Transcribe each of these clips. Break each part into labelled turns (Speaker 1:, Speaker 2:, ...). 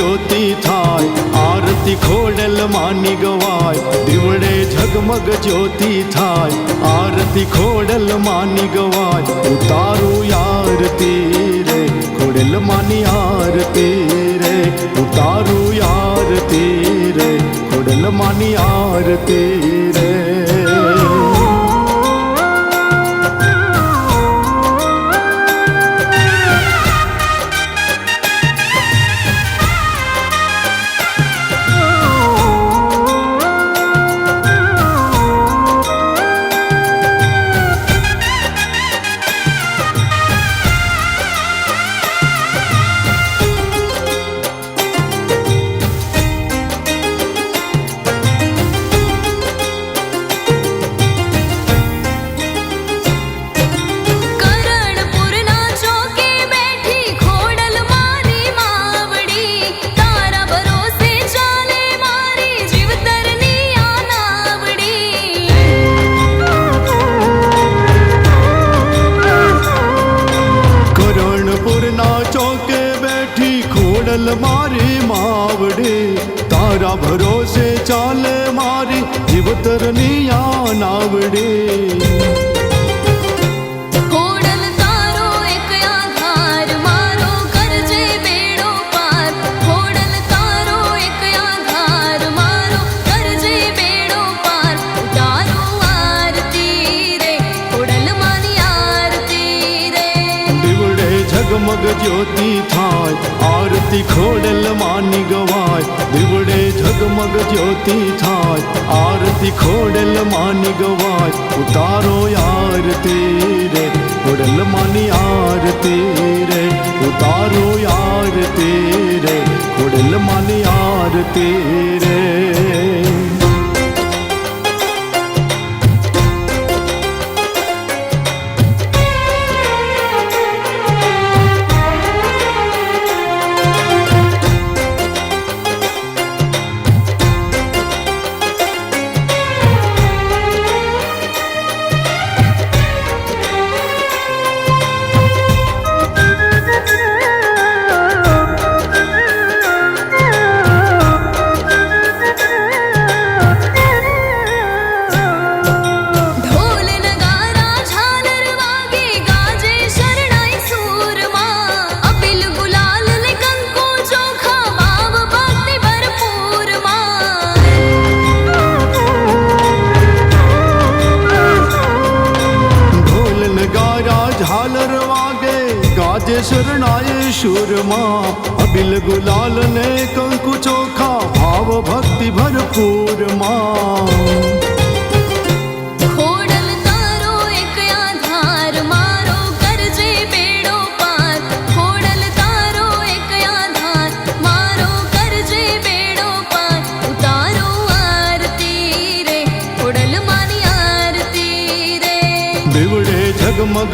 Speaker 1: જ્યોતિ થાય, આરતી ખોડલ માની ગવાય દીવડે ઝગમગ જ્યોતિ થાય, આરતી ખોડલ માની ગવાય ઉતારું આરતી રે ખોડલ માની આરતી રે, ઉતારું આરતી રે ખોડલ માની આરતી રે.
Speaker 2: આરતી રે
Speaker 1: દીવડે ઝગમગ જ્યોતિ થાય આરતી ખોડલ માની ગવાય ઝગમગ જ્યોતિ થાય આરતી ખોડલ માની ગવાય, ઉતારો આરતી રે, ખોડલ માની આરતી રે, ઉતારો આરતી રે, ખોડલ માની આરતી રે. શુરમાં અબિલ ગુલાલ ને કંકુ ચોખા ભાવ ભક્તિ ભરપૂરમાં.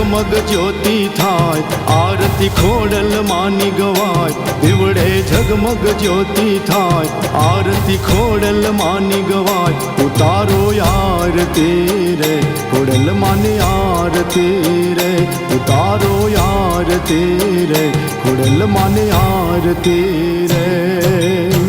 Speaker 1: ઝગમગ જ્યોતિ થાય, આરતી ખોડલ માની ગવાય દીવડે જગમગ જ્યોતિ થાય, આરતી ખોડલ માની ગવાય ઉતારો આરતી રે ખોડલ માની આરતી રે ઉતારો આરતી રે ખોડલ માની આરતી રે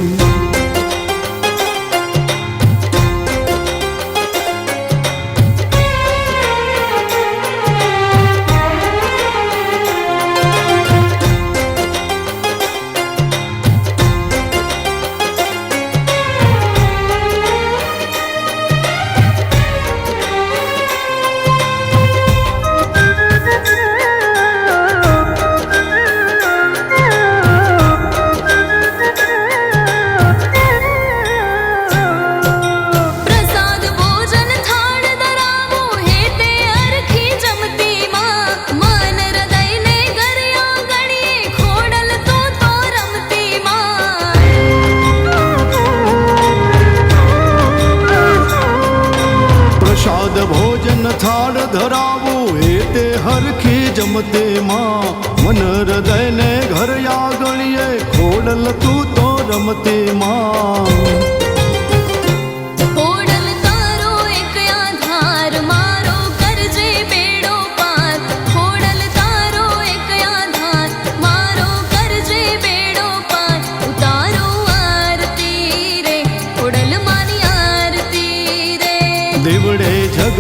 Speaker 2: ધરાવું
Speaker 1: એ તે હરખી જમતે માં. મન હૃદયને ઘર આગળીએ ખોડલ તું તો રમતે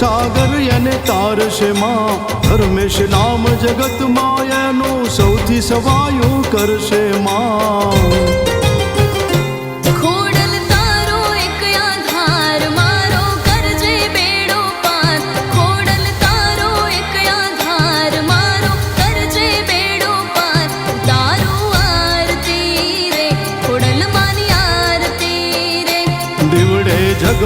Speaker 2: ભવસાગર એને તારશે માં ધર્મેશ નામ
Speaker 1: જગત માયાનું સૌથી સવાયું કરશે માં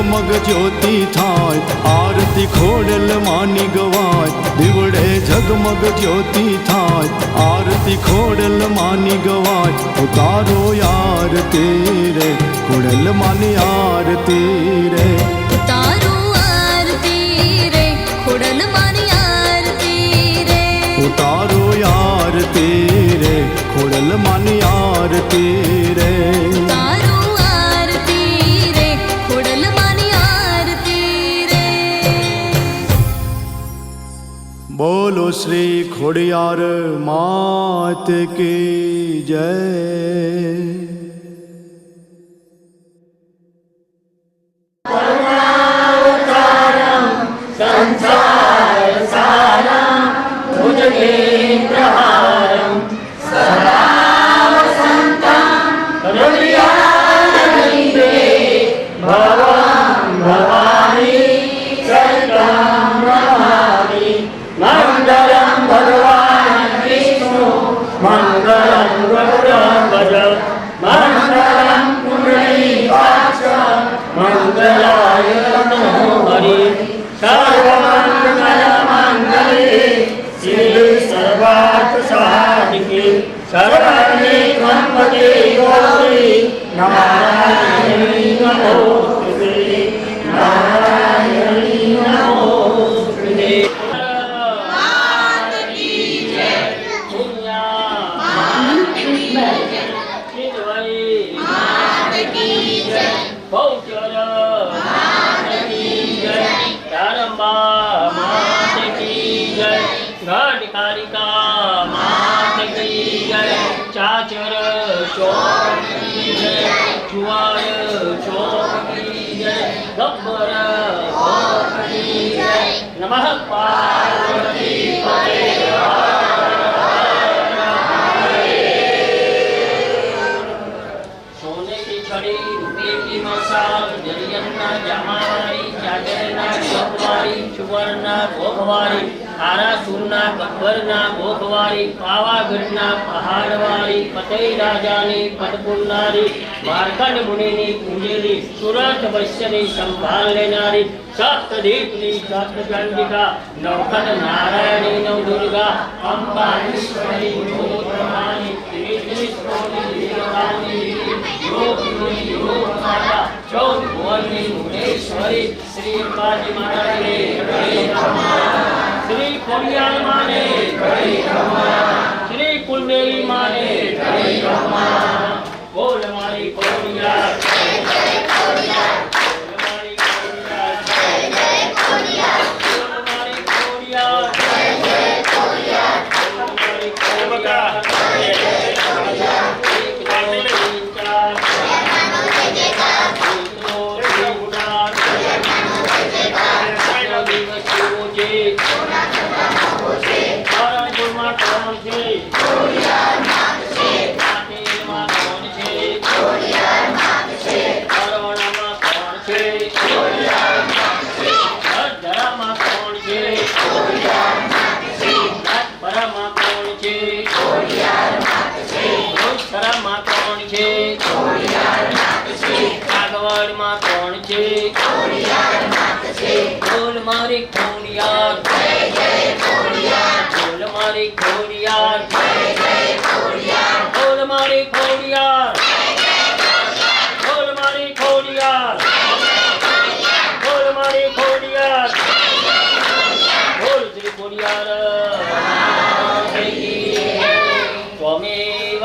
Speaker 1: ઝગમગ જ્યોતિ થાય આરતી ખોડલ માની ગવાય દીવડે ઝગમગ જ્યોતિ થાય આરતી ખોડલ માની ગવાય ઉતારો યાર રે ખોડલ માની આરતી રે
Speaker 2: ઉતારો આરતી રે ખોડલ માની આરતી રે
Speaker 1: ઉતારો યાર રે ખોડલ માની આરતી રે બોલો શ્રી ખોડિયાર માત કી જય.
Speaker 3: સંસાર મંગલાય નમો હરિ સર્વમંગલ મંગલે શ્રી સર્વાર્થ સાધિકે નમો ચાચર ચોક કી જય. જુવાર ચોક કી જય. ગબ્બર ચોક કી જય. નમઃ પાર્વતી ચોકવારી સુવર્ણના ગોખવારી આરાસુરના ગબ્બરના ગોખવારી પાવાગઢના પહાડવાળી ફતેહ રાજાની પદપુરનારી, માર્કંડ મુનિની પૂજેલી સુરત વૈશ્યની સંભાળ લેનારી સપ્તદીપની સપ્તચંડિકા નવખંડ નારાયણી નવદુર્ગા અંબા ઈશ્વરી શ્રી અંબાજી માતાજીને જય ખમા. શ્રી ખોડિયાર માને જય શ્રી કુલદેવી માને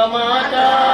Speaker 3: mata.